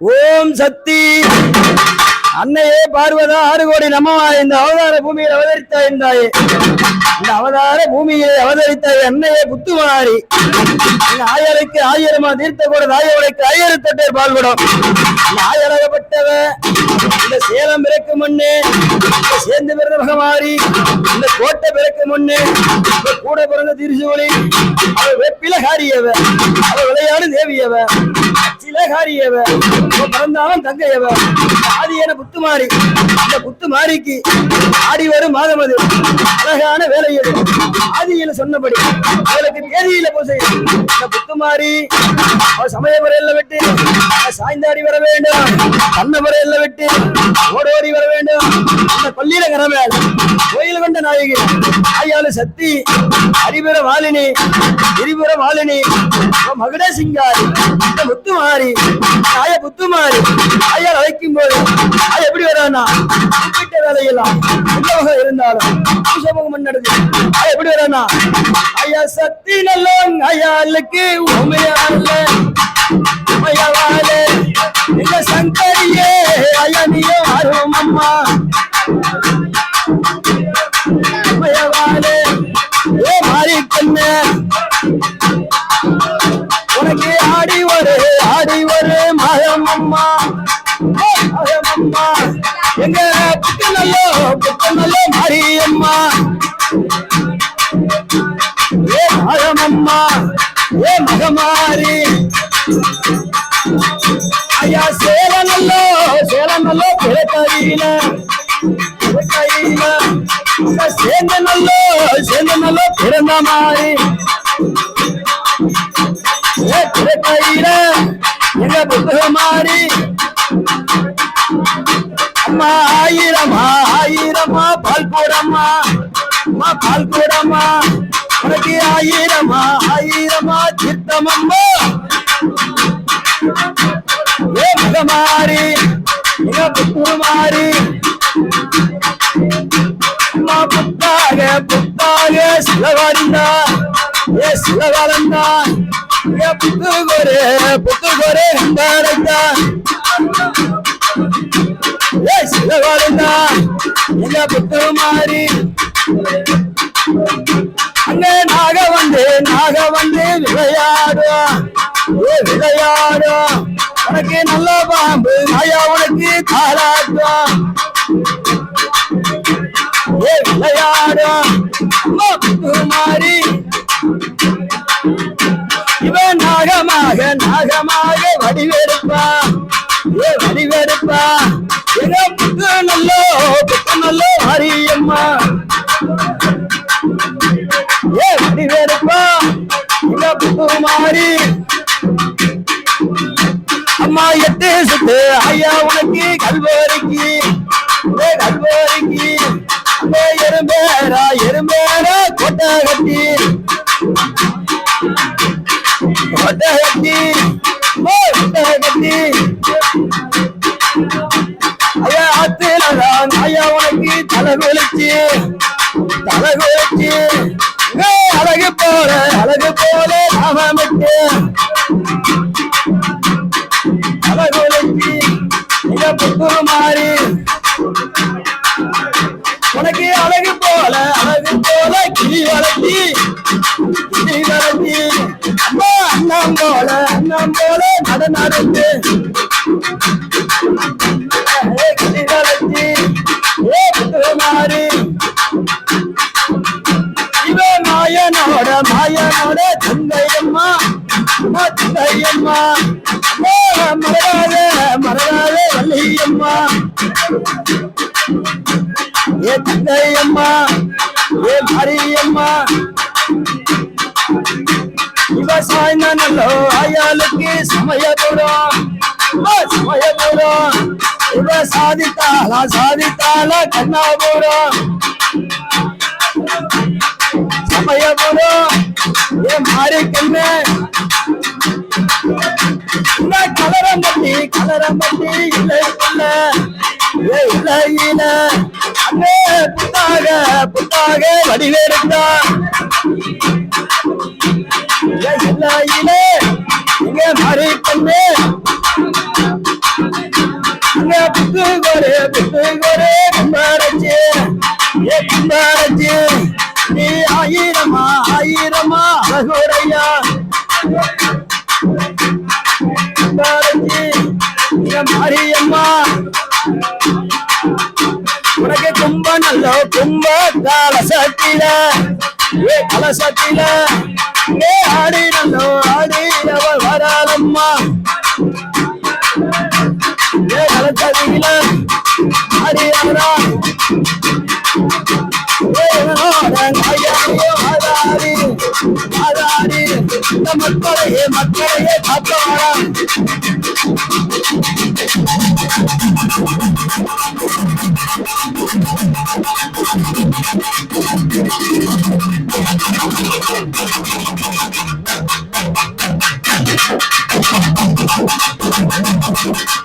ஓம் சக்தி. அன்னையே பார்வதா ஆறு கோடி நமவா இந்த அவதார பூமியில் அவதரித்த இருந்தாயே இந்த அவதார பூமியை அவதரித்த அன்னையே புத்துமாரி இந்த ஆயருக்கு ஆயிரமா தீர்த்த கூட ஆயவனுக்கு ஆயிரம் பால்குடம். பால்படும் ஆயரகப்பட்டவ இந்த சேலம் பிறக்கு முன்னே சேர்ந்து பிறந்த மகமாரி இந்த கோட்டை பிறக்கு முன்னே இந்த கூட பிறந்த திருசூலி அவ வெப்பில காரியவ அவ விளையாடு தேவியவ. சிலகாரியவ பிறந்தாலும் தங்கையவ. ஆதியன புத்துமாரி. இந்த புத்துமாரிக்கு ஆடி வரும் மாதம் அது. அழகான வேலையது. ஆதியில சொன்னபடி அவளுக்கு தேதியில பூசை. இந்த புத்துமாரி அவள் சமய முறையில விட்டு சாய்ந்தாடி வர வேண்டும். கண்ண முறையில விட்டு ஓடோடி வர வேண்டும். அந்த பள்ளியில கரமேல் கோயில் கொண்ட நாயகி ஆயாளு சக்தி ஹரிபுர மாலினி திரிபுர மாலினி மகுட சிங்காரி இந்த முத்துமாரி. மாறி நாய புத்து மாறி ஆயால் அழைக்கும் போது அது எப்படி வரானா குறிப்பிட்ட வேலையெல்லாம் எந்த இருந்தாலும் சமூகம் முன்னெடுத்து அது எப்படி வரானா ஐயா சக்தி நல்ல ஐயாளுக்கு உண்மையால உண்மையாவாலே இந்த சங்கரியே ஐயா நீயும் அருவம் அம்மா. மகம் அம்மா ஓ, மகம் அம்மா எங்க புத்து நல்லோ புத்து நல்லோ மாரியம்மா ஏ மகம் அம்மா ஏ மகமாரி ஐயா சேல நல்லோ சேல நல்லோ பிறக்கையில பிறக்கையில சேர்ந்த நல்லோ சேர்ந்த நல்லோ பிறந்த மாதிரி ஏ பிறக்கையில எங்க புத்தகமாரி அம்மா ஆயிரமா ஆயிரமா பால் போடம்மா அம்மா பால் போடம்மா உனக்கு ஆயிரமா ஆயிரமா சித்தமம்மா. ஏ முகமாரி எங்க புத்துமாரி அம்மா புத்தாக புத்தாக சிலவாரிந்தா ஏ சிலவாரந்தா ஏ புத்து கோரே புத்து கோரே ஹந்தாரந்தா ஏ சிலவாரந்தா இந்த புத்து மாறி. அங்கே நாக வந்து நாக வந்து விளையாடுவா ஏ விளையாடுவா உனக்கு நல்ல பாம்பு நாயா உனக்கு தாராட்டுவா ஏ விளையாடுவா அம்மா புத்துமாரி நாக நாகமாக வடிவெடுப்பா ஏ வடிவெடுப்பா எங்க புத்து நல்லோ புத்து நல்லோ ஹரியம்மா ஏ வடிவெடுப்பா எங்க புத்துமாரி அம்மா எட்டு சுத்து ஐயா உனக்கு கல்வரிக்கு அத்திலதான் ஐயா உனக்கு தலை குளிச்சு தலை குளிச்சு அழகு போல அழகு போல நாமமிட்டு அழகுலி மிக புத்து மாறி. உனக்கு அழகு போல அழகு போல கிளி வளர்த்தி கிளி வளர்த்தி. அம்மா அண்ணம் போல அண்ணம் போல நட நடந்து. புத்து மாறி மாயனோட மாயனோட தங்கையம்மா அம்மா தங்கையம்மா அம்மா மறவாத மறவாத வள்ளியம்மா. ஏ தங்கையம்மா ஏ மாரியம்மா. இவ சாய்ந்த நல்லோ ஆயாளுக்கு சமயபுரம். அம்மா சமயபுரம். இவ சாதித்தாளா சாதித்தாளா கண்ணாபுரம். சமயபுரம். ஏ மாறி கண்ணு. கலரம் பட்டி கலரம் பட்டி இல்லை இல்லை இல்லை இல்லை அண்ணே புத்தாக புத்தாக வடிவேறுந்தா இல்லை இல்லை இங்கே மாறி கண்ணு. மாரியம்மா. உனக்கு கும்ப நல்ல கும்ப கலசத்தில. ஏ கலசத்தில. ஏ ஆடி நல்ல ஆடி அவள் வராளம்மா. ಮಕ್ಕಳೇ ಮಕ್ಕಳೇ ಮಕ್ಕಳ Thank you.